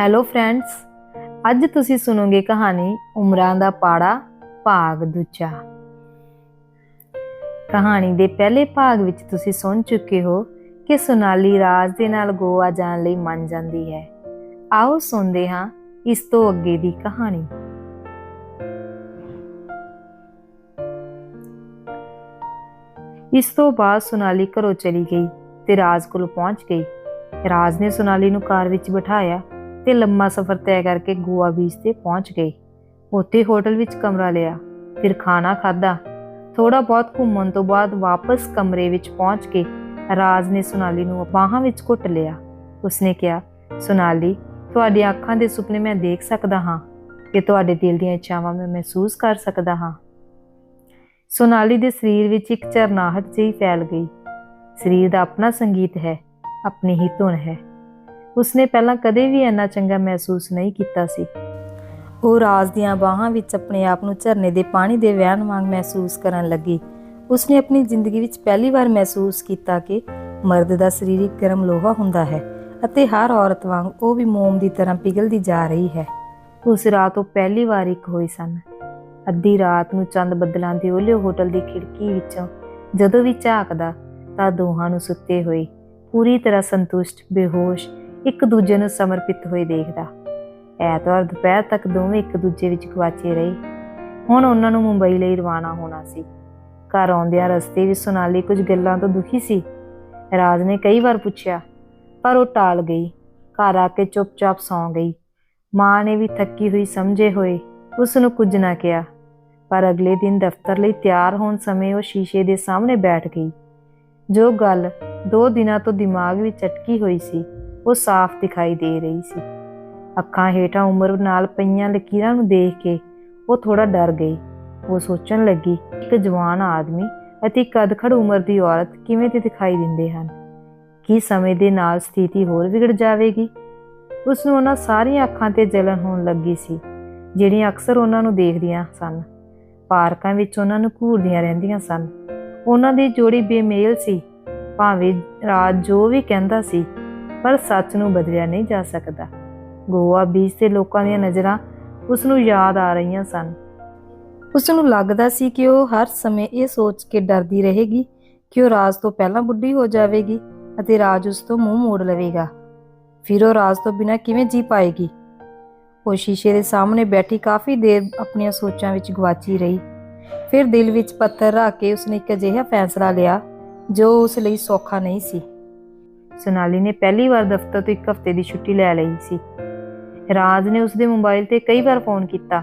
Hello friends ਅੱਜ ਤੁਸੀਂ ਸੁਣੋਗੇ ਕਹਾਣੀ ਉਮਰਾਂ ਦਾ ਪਾੜਾ, ਭਾਗ ਦੂਜਾ। ਕਹਾਣੀ ਦੇ ਪਹਿਲੇ ਭਾਗ ਵਿੱਚ ਤੁਸੀਂ ਸੁਣ ਚੁੱਕੇ ਹੋ ਕਿ ਸੋਨਾਲੀ ਰਾਜ ਦੇ ਨਾਲ ਗੋਆ ਜਾਣ ਲਈ ਮੰਨ ਜਾਂਦੀ ਹੈ। ਆਓ ਸੁਣਦੇ ਹਾਂ ਇਸ ਤੋਂ ਅੱਗੇ ਦੀ ਕਹਾਣੀ। ਇਸ ਤੋਂ ਬਾਅਦ ਸੋਨਾਲੀ ਘਰੋਂ ਚਲੀ ਗਈ ਤੇ ਰਾਜ ਕੋਲ ਪਹੁੰਚ ਗਈ। ਰਾਜ ਨੇ ਸੋਨਾਲੀ ਨੂੰ ਕਾਰ ਵਿੱਚ ਬਿਠਾਇਆ। ਤੇ ਲੰਮਾ ਸਫ਼ਰ ਤੈਅ ਕਰਕੇ ਗੋਆ ਬੀਚ ਤੇ ਪਹੁੰਚ ਗਏ। ਉੱਥੇ ਹੋਟਲ ਵਿੱਚ ਕਮਰਾ ਲਿਆ, ਫਿਰ ਖਾਣਾ ਖਾਧਾ। ਥੋੜਾ ਬਹੁਤ ਘੁੰਮਣ ਤੋਂ ਬਾਅਦ ਵਾਪਸ ਕਮਰੇ ਵਿੱਚ ਪਹੁੰਚ ਕੇ ਰਾਜ ਨੇ ਸੁਨਾਲੀ ਨੂੰ ਬਾਹਾਂ ਵਿੱਚ ਘੁੱਟ ਲਿਆ। ਉਸਨੇ ਕਿਹਾ, ਸੋਨਾਲੀ, ਤੁਹਾਡੀਆਂ ਅੱਖਾਂ ਦੇ ਸੁਪਨੇ ਮੈਂ ਦੇਖ ਸਕਦਾ ਹਾਂ। ਕਿ ਤੁਹਾਡੇ ਦਿਲ ਦੀਆਂ ਇੱਛਾਵਾਂ ਮੈਂ ਮਹਿਸੂਸ ਕਰ ਸਕਦਾ ਹਾਂ ਸੋਨਾਲੀ ਦੇ ਸਰੀਰ ਵਿੱਚ ਇੱਕ ਚਰਨਾਹਟ ਜਿਹੀ ਫੈਲ ਗਈ। ਸਰੀਰ ਦਾ ਆਪਣਾ ਸੰਗੀਤ ਹੈ, ਆਪਣੀ ਹੀ ਧੁਨ ਹੈ। ਉਸਨੇ ਪਹਿਲਾਂ ਕਦੇ ਵੀ ਇੰਨਾ ਚੰਗਾ ਮਹਿਸੂਸ ਨਹੀਂ ਕੀਤਾ ਸੀ। ਉਹ ਰਾਜ ਦੀਆਂ ਬਾਹਾਂ ਵਿੱਚ ਆਪਣੇ ਆਪ ਨੂੰ ਝਰਨੇ ਦੇ ਪਾਣੀ ਦੇ ਵਹਿਣ ਵਾਂਗ ਮਹਿਸੂਸ ਕਰਨ ਲੱਗੀ। ਉਸਨੇ ਆਪਣੀ ਜ਼ਿੰਦਗੀ ਵਿੱਚ ਪਹਿਲੀ ਵਾਰ ਮਹਿਸੂਸ ਕੀਤਾ ਕਿ ਮਰਦ ਦਾ ਸਰੀਰਕ ਗਰਮ ਲੋਹਾ ਹੁੰਦਾ ਹੈ ਅਤੇ ਹਰ ਔਰਤ ਵਾਂਗ ਉਹ ਵੀ ਮੋਮ ਦੀ ਤਰ੍ਹਾਂ ਪਿਘਲਦੀ ਜਾ ਰਹੀ ਹੈ। ਉਸ ਰਾਤ ਉਹ ਪਹਿਲੀ ਵਾਰ ਇੱਕ ਹੋਈ ਸਨ। ਅੱਧੀ ਰਾਤ ਨੂੰ ਚੰਦ ਬੱਦਲਾਂ ਦੇ ਓਲੇ ਹੋਟਲ ਦੀ ਖਿੜਕੀ ਵਿੱਚੋਂ ਜਦੋਂ ਵੀ ਝਾਕਦਾ ਤਾਂ ਦੋਹਾਂ ਨੂੰ ਸੁੱਤੇ ਹੋਏ ਪੂਰੀ ਤਰ੍ਹਾਂ ਸੰਤੁਸ਼ਟ, ਬੇਹੋਸ਼ ਇੱਕ ਦੂਜੇ ਨੂੰ ਸਮਰਪਿਤ ਹੋਏ ਦੇਖਦਾ। ਐਤਵਾਰ ਦੁਪਹਿਰ ਤੱਕ ਦੋਵੇਂ ਇੱਕ ਦੂਜੇ ਵਿੱਚ ਗਵਾਚੇ ਰਹੇ। ਹੁਣ ਉਹਨਾਂ ਨੂੰ ਮੁੰਬਈ ਲਈ ਰਵਾਨਾ ਹੋਣਾ ਸੀ। ਘਰ ਆਉਂਦਿਆਂ ਰਸਤੇ ਵਿੱਚ ਸੋਨਾਲੀ ਕੁਝ ਗੱਲਾਂ ਤੋਂ ਦੁਖੀ ਸੀ। ਰਾਜ ਨੇ ਕਈ ਵਾਰ ਪੁੱਛਿਆ, ਪਰ ਉਹ ਟਾਲ ਗਈ। ਘਰ ਆ ਕੇ ਚੁੱਪਚਾਪ ਸੌਂ ਗਈ। ਮਾਂ ਨੇ ਵੀ ਥੱਕੀ ਹੋਈ ਸਮਝੇ ਹੋਏ, ਉਸ ਨੂੰ ਕੁਝ ਨਾ ਕਿਹਾ। ਪਰ ਅਗਲੇ ਦਿਨ ਦਫ਼ਤਰ ਲਈ ਤਿਆਰ ਹੋਣ ਸਮੇਂ ਉਹ ਸ਼ੀਸ਼ੇ ਦੇ ਸਾਹਮਣੇ ਬੈਠ ਗਈ। ਜੋ ਗੱਲ ਦੋ ਦਿਨਾਂ ਤੋਂ ਦਿਮਾਗ ਵਿੱਚ ਅਟਕੀ ਹੋਈ ਸੀ ਉਹ ਸਾਫ਼ ਦਿਖਾਈ ਦੇ ਰਹੀ ਸੀ। ਅੱਖਾਂ ਹੇਠਾਂ ਉਮਰ ਨਾਲ ਪਈਆਂ ਲਕੀਰਾਂ ਨੂੰ ਦੇਖ ਕੇ ਉਹ ਥੋੜਾ ਡਰ ਗਈ। ਉਹ ਸੋਚਣ ਲੱਗੀ, ਇੱਕ ਜਵਾਨ ਆਦਮੀ ਅਤੇ ਕਦਖੜ ਉਮਰ ਦੀ ਔਰਤ ਕਿਵੇਂ ਤੇ ਦਿਖਾਈ ਦਿੰਦੇ ਹਨ? ਕੀ ਸਮੇਂ ਦੇ ਨਾਲ ਸਥਿਤੀ ਹੋਰ ਵਿਗੜ ਜਾਵੇਗੀ? ਉਸ ਨੂੰ ਉਹਨਾਂ ਸਾਰੀਆਂ ਅੱਖਾਂ ਤੇ ਜਲਨ ਹੋਣ ਲੱਗੀ ਸੀ, ਜਿਹੜੀਆਂ ਅਕਸਰ ਉਹਨਾਂ ਨੂੰ ਦੇਖਦੀਆਂ ਸਨ। ਪਾਰਕਾਂ ਵਿੱਚ ਉਹਨਾਂ ਨੂੰ ਘੂਰਦੀਆਂ ਰਹਿੰਦੀਆਂ ਸਨ। ਉਹਨਾਂ ਦੀ ਜੋੜੀ ਬੇਮੇਲ ਸੀ, ਭਾਵੇਂ ਰਾਜ ਜੋ ਵੀ ਕਹਿੰਦਾ ਸੀ ਪਰ ਸੱਚ ਨੂੰ ਬਦਲਿਆ ਨਹੀਂ ਜਾ ਸਕਦਾ। ਗੋਆ ਬੀਚ ਤੇ ਲੋਕਾਂ ਦੀਆਂ ਨਜ਼ਰਾਂ ਉਸ ਨੂੰ ਯਾਦ ਆ ਰਹੀਆਂ ਸਨ। ਉਸ ਨੂੰ ਲੱਗਦਾ ਸੀ ਕਿ ਉਹ ਹਰ ਸਮੇਂ ਇਹ ਸੋਚ ਕੇ ਡਰਦੀ ਰਹੇਗੀ ਕਿ ਉਹ ਰਾਜ ਤੋਂ ਪਹਿਲਾਂ ਬੁੱਢੀ ਹੋ ਜਾਵੇਗੀ ਅਤੇ ਰਾਜ ਉਸ ਤੋਂ ਮੂੰਹ ਮੋੜ ਲਵੇਗਾ। ਫਿਰ ਉਹ ਰਾਜ ਤੋਂ ਬਿਨਾਂ ਕਿਵੇਂ ਜੀ ਪਾਏਗੀ? ਉਹ ਸ਼ੀਸ਼ੇ ਦੇ ਸਾਹਮਣੇ ਬੈਠੀ ਕਾਫੀ ਦੇਰ ਆਪਣੀਆਂ ਸੋਚਾਂ ਵਿੱਚ ਗਵਾਚੀ ਰਹੀ। ਫਿਰ ਦਿਲ ਵਿੱਚ ਪੱਥਰ ਰੱਖ ਕੇ ਉਸਨੇ ਇੱਕ ਅਜਿਹਾ ਫੈਸਲਾ ਲਿਆ ਜੋ ਉਸ ਲਈ ਸੌਖਾ ਨਹੀਂ ਸੀ। ਸੋਨਾਲੀ ਨੇ ਪਹਿਲੀ ਵਾਰ ਦਫ਼ਤਰ ਤੋਂ ਇੱਕ ਹਫ਼ਤੇ ਦੀ ਛੁੱਟੀ ਲੈ ਲਈ ਸੀ। ਰਾਜ ਨੇ ਉਸਦੇ ਮੋਬਾਈਲ ਤੇ ਕਈ ਵਾਰ ਫੋਨ ਕੀਤਾ,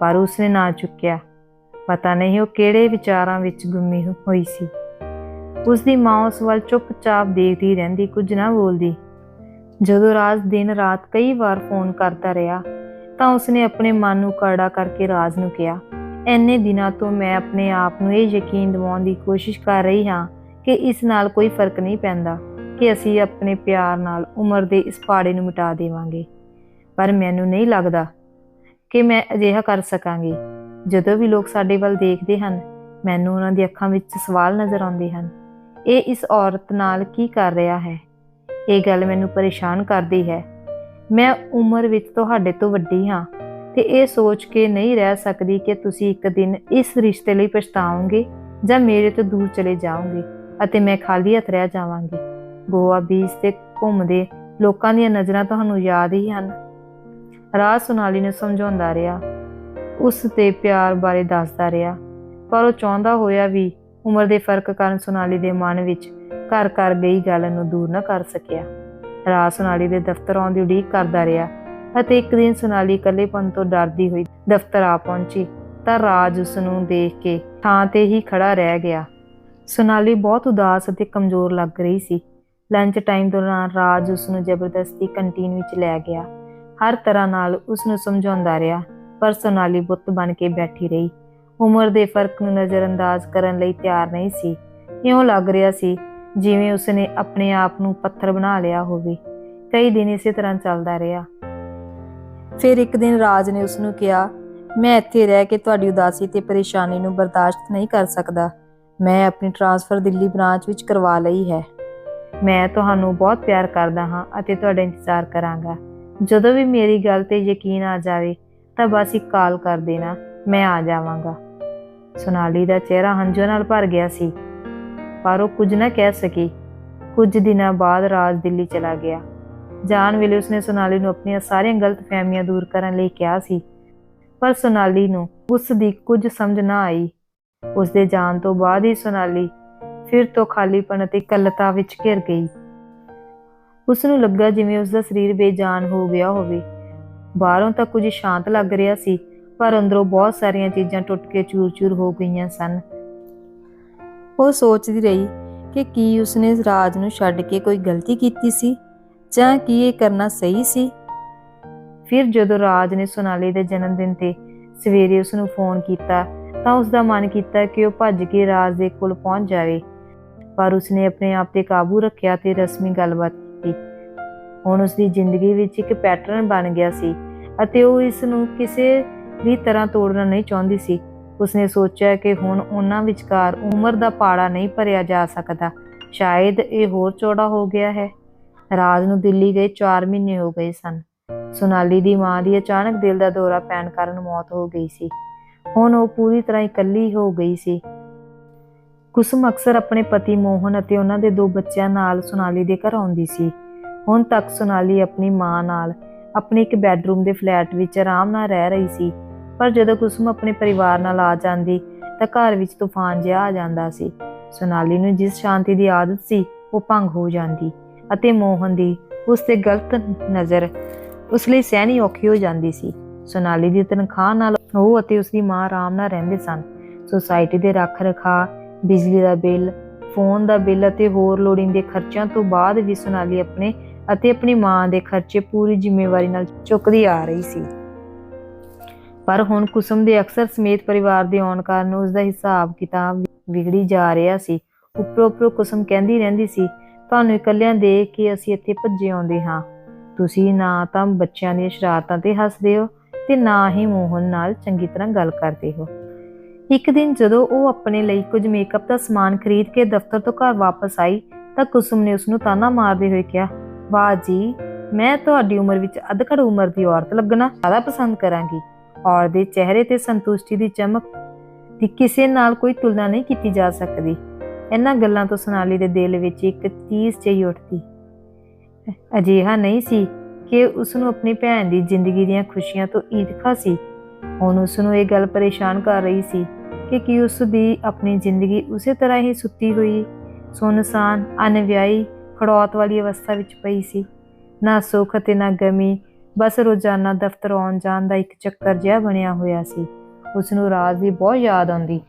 ਪਰ ਉਸਨੇ ਨਾ ਚੁੱਕਿਆ। ਪਤਾ ਨਹੀਂ ਉਹ ਕਿਹੜੇ ਵਿਚਾਰਾਂ ਵਿੱਚ ਗੁੰਮੀ ਹੋਈ ਸੀ। ਉਸਦੀ ਮਾਂ ਉਸ ਵੱਲ ਚੁੱਪਚਾਪ ਦੇਖਦੀ ਰਹਿੰਦੀ, ਕੁਝ ਨਾ ਬੋਲਦੀ। ਜਦੋਂ ਰਾਜ ਦਿਨ ਰਾਤ ਕਈ ਵਾਰ ਫੋਨ ਕਰਦਾ ਰਿਹਾ, ਤਾਂ ਉਸਨੇ ਆਪਣੇ ਮਨ ਨੂੰ ਕਰੜਾ ਕਰਕੇ ਰਾਜ ਨੂੰ ਕਿਹਾ ਐਨੇ ਦਿਨਾਂ ਤੋਂ ਮੈਂ ਆਪਣੇ ਆਪ ਨੂੰ ਇਹ ਯਕੀਨ ਦਿਵਾਉਣ ਦੀ ਕੋਸ਼ਿਸ਼ ਕਰ ਰਹੀ ਹਾਂ ਕਿ ਇਸ ਨਾਲ ਕੋਈ ਫ਼ਰਕ ਨਹੀਂ ਪੈਂਦਾ। ਕਿ ਅਸੀਂ ਆਪਣੇ ਪਿਆਰ ਨਾਲ ਉਮਰ ਦੇ ਇਸ ਪਾੜੇ ਨੂੰ ਮਿਟਾ ਦੇਵਾਂਗੇ। ਪਰ ਮੈਨੂੰ ਨਹੀਂ ਲੱਗਦਾ ਕਿ ਮੈਂ ਅਜਿਹਾ ਕਰ ਸਕਾਂਗੀ। ਜਦੋਂ ਵੀ ਲੋਕ ਸਾਡੇ ਵੱਲ ਦੇਖਦੇ ਹਨ, ਮੈਨੂੰ ਉਹਨਾਂ ਦੀ ਅੱਖਾਂ ਵਿੱਚ ਸਵਾਲ ਨਜ਼ਰ ਆਉਂਦੇ ਹਨ। ਇਹ ਇਸ ਔਰਤ ਨਾਲ ਕੀ ਕਰ ਰਿਹਾ ਹੈ? ਇਹ ਗੱਲ ਮੈਨੂੰ ਪਰੇਸ਼ਾਨ ਕਰਦੀ ਹੈ। ਮੈਂ ਉਮਰ ਵਿੱਚ ਤੁਹਾਡੇ ਤੋਂ ਵੱਡੀ ਹਾਂ ਤੇ ਇਹ ਸੋਚ ਕੇ ਨਹੀਂ ਰਹਿ ਸਕਦੀ ਕਿ ਤੁਸੀਂ ਇੱਕ ਦਿਨ ਇਸ ਰਿਸ਼ਤੇ ਲਈ ਪਛਤਾਓਗੇ ਜਾਂ ਮੇਰੇ ਤੋਂ ਦੂਰ ਚਲੇ ਜਾਓਗੇ ਅਤੇ ਮੈਂ ਖਾਲੀ ਹੱਥ ਰਹਿ ਜਾਵਾਂਗੀ। ਗੋਆ ਬੀਚ ਤੇ ਘੁੰਮਦੇ ਲੋਕਾਂ ਦੀਆਂ ਨਜ਼ਰਾਂ ਤੁਹਾਨੂੰ ਯਾਦ ਹੀ ਹਨ। ਰਾਜ ਸੁਨਾਲੀ ਨੂੰ ਸਮਝਾਉਂਦਾ ਰਿਹਾ। ਉਸ ਤੇ ਪਿਆਰ ਬਾਰੇ ਦੱਸਦਾ ਰਿਹਾ, ਪਰ ਉਹ ਚਾਹੁੰਦਾ ਹੋਇਆ ਵੀ ਉਮਰ ਦੇ ਫ਼ਰਕ ਕਾਰਨ ਸੁਨਾਲੀ ਦੇ ਮਨ ਵਿੱਚ ਘਰ ਕਰ ਗਈ ਗੱਲ ਨੂੰ ਦੂਰ ਨਾ ਕਰ ਸਕਿਆ। ਰਾਜ ਸੁਨਾਲੀ ਦੇ ਦਫ਼ਤਰ ਆਉਣ ਦੀ ਉਡੀਕ ਕਰਦਾ ਰਿਹਾ ਅਤੇ ਇੱਕ ਦਿਨ ਸੁਨਾਲੀ ਇਕੱਲੇਪਨ ਤੋਂ ਡਰਦੀ ਹੋਈ ਦਫ਼ਤਰ ਆ ਪਹੁੰਚੀ, ਤਾਂ ਰਾਜ ਉਸ ਨੂੰ ਦੇਖ ਕੇ ਥਾਂ ਤੇ ਹੀ ਖੜਾ ਰਹਿ ਗਿਆ। ਸੁਨਾਲੀ ਬਹੁਤ ਉਦਾਸ ਅਤੇ ਕਮਜ਼ੋਰ ਲੱਗ ਰਹੀ ਸੀ। ਲੰਚ ਟਾਈਮ ਦੌਰਾਨ ਰਾਜ ਉਸ ਨੂੰ ਜ਼ਬਰਦਸਤੀ ਕੰਟੀਨ ਵਿੱਚ ਲੈ ਗਿਆ। ਹਰ ਤਰ੍ਹਾਂ ਨਾਲ ਉਸ ਨੂੰ ਸਮਝਾਉਂਦਾ ਰਿਹਾ, ਪਰ ਸੋਨਾਲੀ ਬੁੱਤ ਬਣ ਕੇ ਬੈਠੀ ਰਹੀ। ਉਮਰ ਦੇ ਫ਼ਰਕ ਨੂੰ ਨਜ਼ਰਅੰਦਾਜ਼ ਕਰਨ ਲਈ ਤਿਆਰ ਨਹੀਂ ਸੀ। ਇਉਂ ਲੱਗ ਰਿਹਾ ਸੀ ਜਿਵੇਂ ਉਸਨੇ ਆਪਣੇ ਆਪ ਨੂੰ ਪੱਥਰ ਬਣਾ ਲਿਆ ਹੋਵੇ। ਕਈ ਦਿਨ ਇਸੇ ਤਰ੍ਹਾਂ ਚੱਲਦਾ ਰਿਹਾ। ਫਿਰ ਇੱਕ ਦਿਨ ਰਾਜ ਨੇ ਉਸ ਨੂੰ ਕਿਹਾ, ਮੈਂ ਇੱਥੇ ਰਹਿ ਕੇ ਤੁਹਾਡੀ ਉਦਾਸੀ ਤੇ ਪਰੇਸ਼ਾਨੀ ਨੂੰ ਬਰਦਾਸ਼ਤ ਨਹੀਂ ਕਰ ਸਕਦਾ। ਮੈਂ ਆਪਣੀ ਟ੍ਰਾਂਸਫਰ ਦਿੱਲੀ ਬ੍ਰਾਂਚ ਵਿੱਚ ਕਰਵਾ ਲਈ ਹੈ। ਮੈਂ ਤੁਹਾਨੂੰ ਬਹੁਤ ਪਿਆਰ ਕਰਦਾ ਹਾਂ ਅਤੇ ਤੁਹਾਡਾ ਇੰਤਜ਼ਾਰ ਕਰਾਂਗਾ। ਜਦੋਂ ਵੀ ਮੇਰੀ ਗੱਲ ਤੇ ਯਕੀਨ ਆ ਜਾਵੇ, ਤਾਂ ਬਸ ਇੱਕ ਕਾਲ ਕਰ ਦੇਣਾ, ਮੈਂ ਆ ਜਾਵਾਂਗਾ। ਸੋਨਾਲੀ ਦਾ ਚਿਹਰਾ ਹੰਝੂਆਂ ਨਾਲ ਭਰ ਗਿਆ ਸੀ, ਪਰ ਉਹ ਕੁਝ ਨਾ ਕਹਿ ਸਕੀ। ਕੁਝ ਦਿਨਾਂ ਬਾਅਦ ਰਾਜ ਦਿੱਲੀ ਚਲਾ ਗਿਆ। ਜਾਣ ਵੇਲੇ ਉਸਨੇ ਸੋਨਾਲੀ ਨੂੰ ਆਪਣੀਆਂ ਸਾਰੀਆਂ ਗਲਤਫਹਿਮੀਆਂ ਦੂਰ ਕਰਨ ਲਈ ਕਿਹਾ ਸੀ, ਪਰ ਸੋਨਾਲੀ ਨੂੰ ਉਸ ਦੀ ਕੁਝ ਸਮਝ ਨਾ ਆਈ। ਉਸ ਦੇ ਜਾਣ ਤੋਂ ਬਾਅਦ ਹੀ ਸੋਨਾਲੀ ਫਿਰ ਤੋਂ ਖਾਲੀਪਨ ਅਤੇ ਕੱਲਤਾ ਵਿੱਚ ਘਿਰ ਗਈ। ਉਸ ਨੂੰ ਲੱਗਾ ਜਿਵੇਂ ਉਸ ਦਾ ਸਰੀਰ ਬੇਜਾਨ ਹੋ ਗਿਆ ਹੋਵੇ। ਬਾਹਰੋਂ ਤਾਂ ਕੁਝ ਸ਼ਾਂਤ ਲੱਗ ਰਿਹਾ ਸੀ, ਪਰ ਅੰਦਰੋਂ ਬਹੁਤ ਸਾਰੀਆਂ ਚੀਜ਼ਾਂ ਟੁੱਟ ਕੇ ਚੂਰ-ਚੂਰ ਹੋ ਗਈਆਂ ਸਨ। ਉਹ ਸੋਚਦੀ ਰਹੀ ਕਿ ਕੀ ਉਸਨੇ ਰਾਜ ਨੂੰ ਛੱਡ ਕੇ ਕੋਈ ਗਲਤੀ ਕੀਤੀ ਸੀ, ਜਾਂ ਕੀ ਇਹ ਕਰਨਾ ਸਹੀ ਸੀ। ਫਿਰ ਜਦੋਂ ਰਾਜ ਨੇ ਸੋਨਾਲੀ ਦੇ ਜਨਮ ਦਿਨ ਤੇ ਸਵੇਰੇ ਉਸ ਨੂੰ ਫੋਨ ਕੀਤਾ, ਤਾਂ ਉਸ ਦਾ ਮਨ ਕੀਤਾ ਕਿ ਉਹ ਭੱਜ ਕੇ ਰਾਜ ਦੇ ਕੋਲ ਪਹੁੰਚ ਜਾਵੇ। ਪਰ ਉਸਨੇ ਆਪਣੇ ਆਪ ਤੇ ਕਾਬੂ ਰੱਖਿਆ ਤੇ ਰਸਮੀ ਗੱਲਬਾਤ ਕੀਤੀ। ਹੁਣ ਉਸਦੀ ਜ਼ਿੰਦਗੀ ਵਿੱਚ ਇੱਕ ਪੈਟਰਨ ਬਣ ਗਿਆ ਸੀ ਅਤੇ ਉਹ ਇਸ ਨੂੰ ਕਿਸੇ ਵੀ ਤਰ੍ਹਾਂ ਤੋੜਨਾ ਨਹੀਂ ਚਾਹੁੰਦੀ ਸੀ। ਉਸਨੇ ਸੋਚਿਆ ਕਿ ਹੁਣ ਉਹਨਾਂ ਵਿਚਕਾਰ ਉਮਰ ਦਾ ਪਾੜਾ ਨਹੀਂ ਭਰਿਆ ਜਾ ਸਕਦਾ। ਸ਼ਾਇਦ ਇਹ ਹੋਰ ਚੌੜਾ ਹੋ ਗਿਆ ਹੈ। ਰਾਜ ਨੂੰ ਦਿੱਲੀ ਗਏ 4 ਮਹੀਨੇ ਹੋ ਗਏ ਸਨ। ਸੋਨਾਲੀ ਦੀ ਮਾਂ ਦੀ ਅਚਾਨਕ ਦਿਲ ਦਾ ਦੌਰਾ ਪੈਣ ਕਾਰਨ ਮੌਤ ਹੋ ਗਈ ਸੀ। ਹੁਣ ਉਹ ਪੂਰੀ ਤਰ੍ਹਾਂ ਇਕੱਲੀ ਹੋ ਗਈ ਸੀ। ਕੁਸਮ ਅਕਸਰ ਆਪਣੇ ਪਤੀ ਮੋਹਨ ਅਤੇ ਉਹਨਾਂ ਦੇ ਦੋ ਬੱਚਿਆਂ ਨਾਲ ਸੋਨਾਲੀ ਦੇ ਘਰ ਆਉਂਦੀ ਸੀ। ਹੁਣ ਤੱਕ ਸੋਨਾਲੀ ਆਪਣੀ ਮਾਂ ਨਾਲ ਆਪਣੇ ਇੱਕ ਬੈੱਡਰੂਮ ਦੇ ਫਲੈਟ ਵਿੱਚ ਆਰਾਮ ਨਾਲ ਰਹਿ ਰਹੀ ਸੀ, ਪਰ ਜਦੋਂ ਕੁਸਮ ਆਪਣੇ ਪਰਿਵਾਰ ਨਾਲ ਆ ਜਾਂਦੀ, ਤਾਂ ਘਰ ਵਿੱਚ ਤੂਫਾਨ ਜਿਹਾ ਆ ਜਾਂਦਾ ਸੀ। ਸੋਨਾਲੀ ਨੂੰ ਜਿਸ ਸ਼ਾਂਤੀ ਦੀ ਆਦਤ ਸੀ, ਉਹ ਭੰਗ ਹੋ ਜਾਂਦੀ ਅਤੇ ਮੋਹਨ ਦੀ ਉਸ ਤੇ ਗਲਤ ਨਜ਼ਰ ਉਸ ਲਈ ਸਹਿਣੀ ਔਖੀ ਹੋ ਜਾਂਦੀ ਸੀ। ਸੋਨਾਲੀ ਦੀ ਤਨਖਾਹ ਨਾਲ ਉਹ ਅਤੇ ਉਸ ਦੀ ਮਾਂ ਆਰਾਮ ਨਾਲ ਰਹਿੰਦੇ ਸਨ। ਸੁਸਾਇਟੀ ਦੇ ਰੱਖ ਰਖਾ ਬਿਜਲੀ ਦਾ ਬਿੱਲ, ਫੋਨ ਦਾ ਬਿੱਲ ਅਤੇ ਹੋਰ ਲੋੜੀਂਦੇ ਖਰਚਿਆਂ ਤੋਂ ਬਾਅਦ ਵੀ ਸੋਨਾਲੀ ਆਪਣੇ ਅਤੇ ਆਪਣੀ ਮਾਂ ਦੇ ਖਰਚੇ ਪੂਰੀ ਜ਼ਿੰਮੇਵਾਰੀ ਨਾਲ ਚੁੱਕਦੀ ਆ ਰਹੀ ਸੀ। ਪਰ ਹੁਣ ਕੁਸਮ ਦੇ ਅਕਸਰ ਸਮੇਤ ਪਰਿਵਾਰ ਦੇ ਆਉਣ ਕਾਰਨ ਉਸ ਦਾ ਹਿਸਾਬ ਕਿਤਾਬ ਵਿਗੜੀ ਜਾ ਰਿਹਾ ਸੀ। ਉੱਪਰੋਂ ਉੱਪਰੋਂ ਕੁਸਮ ਕਹਿੰਦੀ ਰਹਿੰਦੀ ਸੀ, ਤੁਹਾਨੂੰ ਇਕੱਲਿਆਂ ਦੇ ਕੇ ਅਸੀਂ ਇੱਥੇ ਭੱਜੇ ਆਉਂਦੇ ਹਾਂ। ਤੁਸੀਂ ਨਾ ਤਾਂ ਬੱਚਿਆਂ ਦੀਆਂ ਸ਼ਰਾਰਤਾਂ ਤੇ ਹੱਸਦੇ ਹੋ ਤੇ ਨਾ ਹੀ ਮੋਹਨ ਨਾਲ ਚੰਗੀ ਤਰ੍ਹਾਂ ਗੱਲ ਕਰਦੇ ਹੋ। ਇੱਕ ਦਿਨ ਜਦੋਂ ਉਹ ਆਪਣੇ ਲਈ ਕੁਝ ਮੇਕਅਪ ਦਾ ਸਮਾਨ ਖਰੀਦ ਕੇ ਦਫ਼ਤਰ ਤੋਂ ਘਰ ਵਾਪਸ ਆਈ, ਤਾਂ ਕੁਸੁਮ ਨੇ ਉਸ ਨੂੰ ਤਾਨਾ ਮਾਰਦੇ ਹੋਏ ਕਿਹਾ, ਵਾਹ ਜੀ, ਮੈਂ ਤੁਹਾਡੀ ਉਮਰ ਵਿੱਚ ਅਧਖੜ ਉਮਰ ਦੀ ਔਰਤ ਲੱਗਣਾ ਜ਼ਿਆਦਾ ਪਸੰਦ ਕਰਾਂਗੀ। ਔਰ ਦੇ ਚਿਹਰੇ ਤੇ ਸੰਤੁਸ਼ਟੀ ਦੀ ਚਮਕ ਦੀ ਕਿਸੇ ਨਾਲ ਕੋਈ ਤੁਲਨਾ ਨਹੀਂ ਕੀਤੀ ਜਾ ਸਕਦੀ। ਇਹਨਾਂ ਗੱਲਾਂ ਤੋਂ ਸੋਨਾਲੀ ਦੇ ਦਿਲ ਵਿੱਚ ਇੱਕ ਚੀਜ਼ ਚਈ ਉੱਠਦੀ। ਅਜਿਹਾ ਨਹੀਂ ਸੀ ਕਿ ਉਸ ਨੂੰ ਆਪਣੀ ਭੈਣ ਦੀ ਜ਼ਿੰਦਗੀ ਦੀਆਂ ਖੁਸ਼ੀਆਂ ਤੋਂ ਈਰਖਾ ਸੀ। ਹੁਣ ਉਸ ਨੂੰ ਇਹ ਗੱਲ ਪਰੇਸ਼ਾਨ ਕਰ ਰਹੀ ਸੀ ਕਿ ਕੀ ਉਸ ਦੀ ਆਪਣੀ ਜ਼ਿੰਦਗੀ ਉਸੇ ਤਰ੍ਹਾਂ ਹੀ ਸੁੱਤੀ ਹੋਈ। ਸੁਨਸਾਨ ਅਨਵਿਆਹੀ ਖੜੌਤ ਵਾਲੀ ਅਵਸਥਾ ਵਿੱਚ ਪਈ ਸੀ। ਨਾ ਸੁੱਖ ਤੇ ਨਾ ਗਮੀ, ਬਸ ਰੋਜ਼ਾਨਾ ਦਫ਼ਤਰ ਆਉਣ ਜਾਣ ਦਾ ਇੱਕ ਚੱਕਰ ਜਿਹਾ ਬਣਿਆ ਹੋਇਆ ਸੀ। ਉਸ ਨੂੰ ਰਾਤ ਦੀ ਬਹੁਤ ਯਾਦ ਆਉਂਦੀ।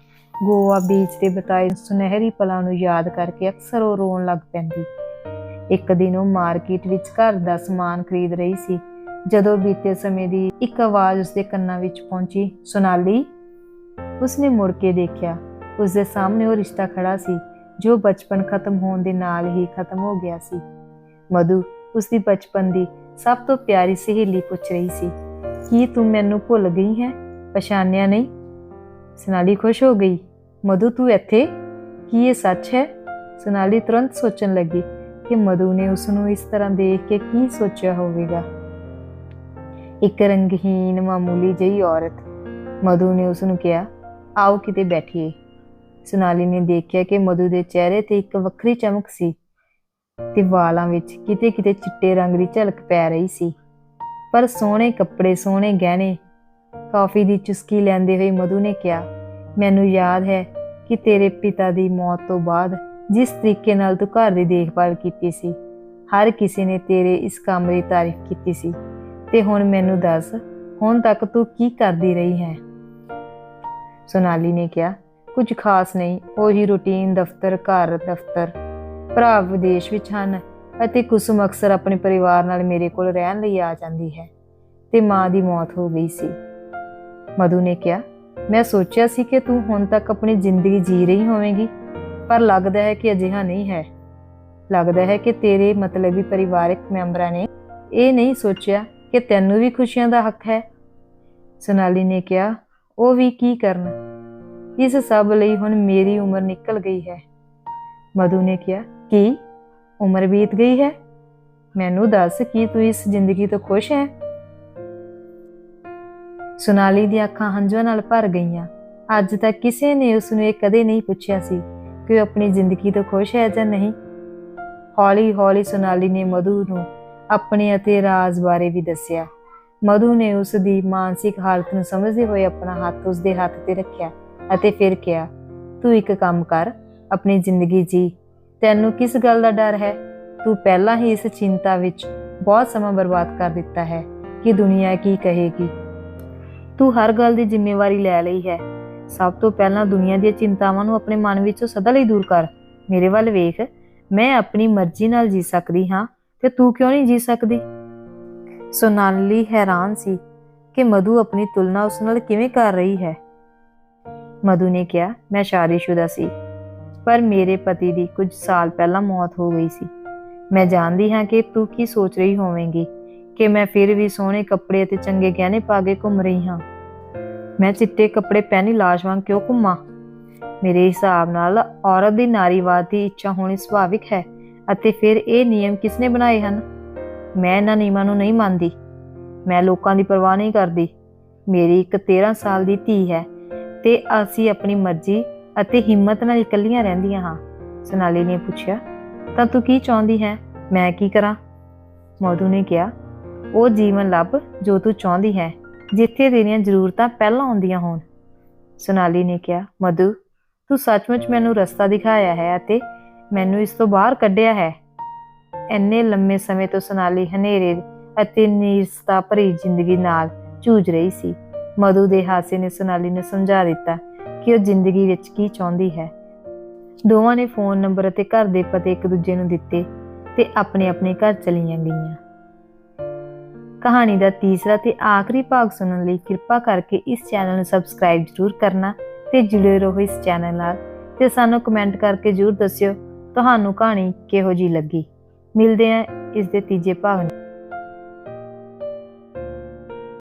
ਗੋਆ ਬੀਚ ਤੇ ਬਿਤਾਏ ਸੁਨਹਿਰੀ ਪਲਾਂ ਨੂੰ ਯਾਦ ਕਰਕੇ ਅਕਸਰ ਉਹ ਰੋਣ ਲੱਗ ਪੈਂਦੀ। ਇੱਕ ਦਿਨ ਉਹ ਮਾਰਕੀਟ ਵਿੱਚ ਘਰ ਦਾ ਸਮਾਨ ਖਰੀਦ ਰਹੀ ਸੀ। ਜਦੋਂ ਬੀਤੇ ਸਮੇਂ ਦੀ ਇੱਕ ਆਵਾਜ਼ ਉਸਦੇ ਕੰਨਾਂ ਵਿੱਚ ਪਹੁੰਚੀ, ਸੁਨਾਲੀ? ਉਸਨੇ ਮੁੜ ਕੇ ਦੇਖਿਆ, ਉਸਦੇ ਸਾਹਮਣੇ ਉਹ ਰਿਸ਼ਤਾ ਖੜਾ ਸੀ, ਜੋ ਬਚਪਨ ਖਤਮ ਹੋਣ ਦੇ ਨਾਲ ਹੀ ਖਤਮ ਹੋ ਗਿਆ ਸੀ। ਮਧੂ, ਉਸਦੀ ਬਚਪਨ ਦੀ ਸਭ ਤੋਂ ਪਿਆਰੀ ਸਹੇਲੀ ਪੁੱਛ ਰਹੀ ਸੀ, ਕੀ ਤੂੰ ਮੈਨੂੰ ਭੁੱਲ ਗਈ ਹੈ? ਪਛਾਣਿਆ ਨਹੀਂ? ਸੋਨਾਲੀ ਖੁਸ਼ ਹੋ ਗਈ, ਮਧੂ, ਤੂੰ ਇੱਥੇ? ਕੀ ਇਹ ਸੱਚ ਹੈ? ਸੋਨਾਲੀ ਤੁਰੰਤ ਸੋਚਣ ਲੱਗੀ ਕਿ ਮਧੂ ਨੇ ਉਸ ਨੂੰ ਇਸ ਤਰ੍ਹਾਂ ਦੇਖ ਕੇ ਕੀ ਸੋਚਿਆ ਹੋਵੇਗਾ। ਇੱਕ ਰੰਗਹੀਨ ਮਾਮੂਲੀ ਜਿਹੀ ਔਰਤ। ਮਧੂ ਨੇ ਉਸ ਨੂੰ ਕਿਹਾ ਆਓ ਕਿਤੇ ਬੈਠੀਏ। ਸੁਨਾਲੀ ਨੇ ਦੇਖਿਆ ਕਿ ਮਧੂ ਦੇ ਚਿਹਰੇ ਤੇ ਇੱਕ ਵੱਖਰੀ ਚਮਕ ਸੀ। ਤੇ ਵਾਲਾਂ ਵਿੱਚ ਕਿਤੇ-ਕਿਤੇ ਚਿੱਟੇ ਰੰਗ ਦੀ ਝਲਕ ਪੈ ਰਹੀ ਸੀ। ਪਰ ਸੋਹਣੇ ਕੱਪੜੇ, ਸੋਹਣੇ ਗਹਿਣੇ, ਕਾਫੀ ਦੀ ਚੁਸਕੀ ਲੈਂਦੇ ਹੋਏ ਮਧੂ ਨੇ ਕਿਹਾ, ਮੈਨੂੰ ਯਾਦ ਹੈ ਕਿ ਤੇਰੇ ਪਿਤਾ ਦੀ ਮੌਤ ਤੋਂ ਬਾਅਦ ਜਿਸ ਤਰੀਕੇ ਨਾਲ ਤੂੰ ਘਰ ਦੀ ਦੇਖਭਾਲ ਕੀਤੀ ਸੀ, ਹਰ ਕਿਸੇ ਨੇ ਤੇਰੇ ਇਸ ਕੰਮ ਦੀ ਤਾਰੀਫ ਕੀਤੀ ਸੀ। ਤੇ ਹੁਣ ਮੈਨੂੰ ਦੱਸ, ਹੁਣ ਤੱਕ ਤੂੰ ਕੀ ਕਰਦੀ ਰਹੀ ਹੈ? ਸੋਨਾਲੀ ਨੇ ਕਿਹਾ, ਕੁਝ ਖਾਸ ਨਹੀਂ, ਉਹੀ ਰੁਟੀਨ ਦਫ਼ਤਰ, ਘਰ ਦਫ਼ਤਰ। ਭਰਾ ਵਿਦੇਸ਼ ਵਿੱਚ ਹਨ ਅਤੇ ਕੁਸਮ ਅਕਸਰ ਆਪਣੇ ਪਰਿਵਾਰ ਨਾਲ ਮੇਰੇ ਕੋਲ ਰਹਿਣ ਲਈ ਆ ਜਾਂਦੀ ਹੈ ਤੇ ਮਾਂ ਦੀ ਮੌਤ ਹੋ ਗਈ ਸੀ। ਮਧੂ ਨੇ ਕਿਹਾ, ਮੈਂ ਸੋਚਿਆ ਸੀ ਕਿ ਤੂੰ ਹੁਣ ਤੱਕ ਆਪਣੀ ਜ਼ਿੰਦਗੀ ਜੀ ਰਹੀ ਹੋਵੇਂਗੀ, ਪਰ ਲੱਗਦਾ ਹੈ ਕਿ ਅਜਿਹਾ ਨਹੀਂ ਹੈ। ਲੱਗਦਾ ਹੈ ਕਿ ਤੇਰੇ ਮਤਲਬੀ ਪਰਿਵਾਰਕ ਮੈਂਬਰਾਂ ਨੇ ਇਹ ਨਹੀਂ ਸੋਚਿਆ ਕਿ ਤੈਨੂੰ ਵੀ ਖੁਸ਼ੀਆਂ ਦਾ ਹੱਕ ਹੈ। ਸੋਨਾਲੀ ਨੇ ਕਿਹਾ ਉਹ ਵੀ ਕੀ ਕਰਨ? ਇਸ ਸਭ ਲਈ ਹੁਣ ਮੇਰੀ ਉਮਰ ਨਿਕਲ ਗਈ ਹੈ। ਮਧੂ ਨੇ ਕਿਹਾ, ਕੀ? ਉਮਰ ਬੀਤ ਗਈ ਹੈ? ਮੈਨੂੰ ਦੱਸ ਕੀ ਤੂੰ ਇਸ ਜ਼ਿੰਦਗੀ ਤੋਂ ਖੁਸ਼ ਹੈ? ਸੁਨਾਲੀ ਦੀਆਂ ਅੱਖਾਂ ਹੰਝੂਆਂ ਨਾਲ ਭਰ ਗਈਆਂ। ਅੱਜ ਤੱਕ ਕਿਸੇ ਨੇ ਉਸ ਨੂੰ ਇਹ ਕਦੇ ਨਹੀਂ ਪੁੱਛਿਆ ਸੀ ਕਿ ਉਹ ਆਪਣੀ ਜ਼ਿੰਦਗੀ ਤੋਂ ਖੁਸ਼ ਹੈ ਜਾਂ ਨਹੀਂ। ਹੌਲੀ-ਹੌਲੀ ਸੁਨਾਲੀ ਨੇ ਮਧੂ ਨੂੰ ਆਪਣੇ ਅਤੇ ਰਾਜ਼ ਬਾਰੇ ਵੀ ਦੱਸਿਆ। ਮਧੂ ਨੇ ਉਸ ਦੀ ਮਾਨਸਿਕ ਹਾਲਤ ਨੂੰ ਸਮਝਦੇ ਹੋਏ ਆਪਣਾ ਹੱਥ ਉਸ ਦੇ ਹੱਥ ਤੇ ਰੱਖਿਆ ਅਤੇ ਫਿਰ ਕਿਹਾ, ਤੂੰ ਇੱਕ ਕੰਮ ਕਰ, ਆਪਣੀ ਜ਼ਿੰਦਗੀ ਜੀ। ਤੈਨੂੰ ਕਿਸ ਗੱਲ ਦਾ ਡਰ ਹੈ? ਤੂੰ ਪਹਿਲਾਂ ਹੀ ਇਸ ਚਿੰਤਾ ਵਿੱਚ ਬਹੁਤ ਸਮਾਂ ਬਰਬਾਦ ਕਰ ਦਿੱਤਾ ਹੈ ਕਿ ਦੁਨੀਆ ਕੀ ਕਹੇਗੀ। ਤੂੰ ਹਰ ਗੱਲ ਦੀ ਜ਼ਿੰਮੇਵਾਰੀ ਲੈ ਲਈ ਹੈ। ਸਭ ਤੋਂ ਪਹਿਲਾਂ ਦੁਨੀਆ ਦੀਆਂ ਚਿੰਤਾਵਾਂ ਨੂੰ ਆਪਣੇ ਮਨ ਵਿੱਚੋਂ ਸਦਾ ਲਈ ਦੂਰ ਕਰ। ਮੇਰੇ ਵੱਲ ਵੇਖ, ਮੈਂ ਆਪਣੀ ਮਰਜ਼ੀ ਨਾਲ ਜੀ ਸਕਦੀ ਹਾਂ ਤੇ ਤੂੰ ਕਿਉਂ ਨਹੀਂ ਜੀ ਸਕਦੀ? ਸੋਨਾਲੀ ਹੈਰਾਨ ਸੀ ਕਿ ਮਧੂ ਆਪਣੀ ਤੁਲਨਾ ਉਸ ਨਾਲ ਕਿਵੇਂ ਕਰ ਰਹੀ ਹੈ। ਮਧੂ ਨੇ ਕਿਹਾ, ਮੈਂ ਸ਼ਾਦੀशुदा ਸੀ, ਪਰ ਮੇਰੇ ਪਤੀ ਦੀ ਕੁਝ ਸਾਲ ਪਹਿਲਾਂ ਮੌਤ ਹੋ ਗਈ ਸੀ। ਮੈਂ ਜਾਣਦੀ ਹਾਂ ਕਿ ਤੂੰ ਕੀ ਸੋਚ ਰਹੀ ਹੋਵੇਂਗੀ, ਕਿ ਮੈਂ ਫਿਰ ਵੀ ਸੋਹਣੇ ਕੱਪੜੇ ਅਤੇ ਚੰਗੇ ਗਹਿਣੇ ਪਾ ਕੇ ਘੁੰਮ ਰਹੀ ਹਾਂ। ਮੈਂ ਚਿੱਟੇ ਕੱਪੜੇ ਪਹਿਨੀ ਲਾਸ਼ ਵਾਂਗ ਕਿਉਂ ਘੁੰਮਾਂ? ਮੇਰੇ ਹਿਸਾਬ ਨਾਲ ਔਰਤ ਦੀ ਨਾਰੀਵਾਦ ਦੀ ਇੱਛਾ ਹੋਣੀ ਸੁਭਾਵਿਕ ਹੈ ਅਤੇ ਫਿਰ ਇਹ ਨਿਯਮ ਕਿਸਨੇ ਬਣਾਏ ਹਨ? ਮੈਂ ਇਹਨਾਂ ਨਿਯਮਾਂ ਨੂੰ ਨਹੀਂ ਮੰਨਦੀ। ਮੈਂ ਲੋਕਾਂ ਦੀ ਪਰਵਾਹ ਨਹੀਂ ਕਰਦੀ। ਮੇਰੀ ਇੱਕ 13 ਸਾਲ ਦੀ ਧੀ ਹੈ ਤੇ ਅਸੀਂ ਆਪਣੀ ਮਰਜ਼ੀ ਅਤੇ ਹਿੰਮਤ ਨਾਲ ਇਕੱਲੀਆਂ ਰਹਿੰਦੀਆਂ ਹਾਂ। ਸੋਨਾਲੀ ਨੇ ਪੁੱਛਿਆ, ਤਾਂ ਤੂੰ ਕੀ ਚਾਹੁੰਦੀ ਹੈ? ਮੈਂ ਕੀ ਕਰਾਂ? ਮਧੂ ਨੇ ਕਿਹਾ, ਉਹ ਜੀਵਨ ਲੱਭ ਜੋ ਤੂੰ ਚਾਹੁੰਦੀ ਹੈ, ਜਿੱਥੇ ਤੇਰੀਆਂ ਜ਼ਰੂਰਤਾਂ ਪਹਿਲਾਂ ਆਉਂਦੀਆਂ ਹੋਣ। ਸੋਨਾਲੀ ਨੇ ਕਿਹਾ ਮਧੂ ਤੂੰ ਸੱਚਮੁੱਚ ਮੈਨੂੰ ਰਸਤਾ ਦਿਖਾਇਆ ਹੈ ਅਤੇ ਮੈਨੂੰ ਇਸ ਤੋਂ ਬਾਹਰ ਕੱਢਿਆ ਹੈ। ਇੰਨੇ ਲੰਮੇ ਸਮੇਂ ਤੋਂ ਸੋਨਾਲੀ ਹਨੇਰੇ ਅਤੇ ਨੀਰਸਤਾ ਭਰੀ ਜ਼ਿੰਦਗੀ ਨਾਲ ਜੂਝ ਰਹੀ ਸੀ। ਮਧੂ ਦੇ ਹਾਸੇ ਨੇ ਸੋਨਾਲੀ ਨੂੰ ਸਮਝਾ ਦਿੱਤਾ ਕਿ ਉਹ ਜ਼ਿੰਦਗੀ ਵਿੱਚ ਕੀ ਚਾਹੁੰਦੀ ਹੈ। ਦੋਵਾਂ ਨੇ ਫੋਨ ਨੰਬਰ ਅਤੇ ਘਰ ਦੇ ਪਤੇ ਇੱਕ ਦੂਜੇ ਨੂੰ ਦਿੱਤੇ ਤੇ ਆਪਣੇ ਆਪਣੇ ਘਰ ਚਲੀਆਂ ਗਈਆਂ। ਕਹਾਣੀ ਦਾ ਤੀਸਰਾ ਤੇ ਆਖਰੀ ਭਾਗ ਸੁਣਨ ਲਈ ਕਿਰਪਾ ਕਰਕੇ ਇਸ ਚੈਨਲ ਨੂੰ ਸਬਸਕ੍ਰਾਈਬ ਜ਼ਰੂਰ ਕਰਨਾ ਤੇ ਜੁੜੇ ਰਹੋ ਇਸ ਚੈਨਲ ਨਾਲ ਤੇ ਸਾਨੂੰ ਕਮੈਂਟ ਕਰਕੇ ਜ਼ਰੂਰ ਦੱਸਿਓ, ਤੁਹਾਨੂੰ ਕਹਾਣੀ ਕਿਹੋ ਜੀ ਲੱਗੀ। ਮਿਲਦੇ ਹਾਂ ਇਸ ਦੇ ਤੀਜੇ ਭਾਗ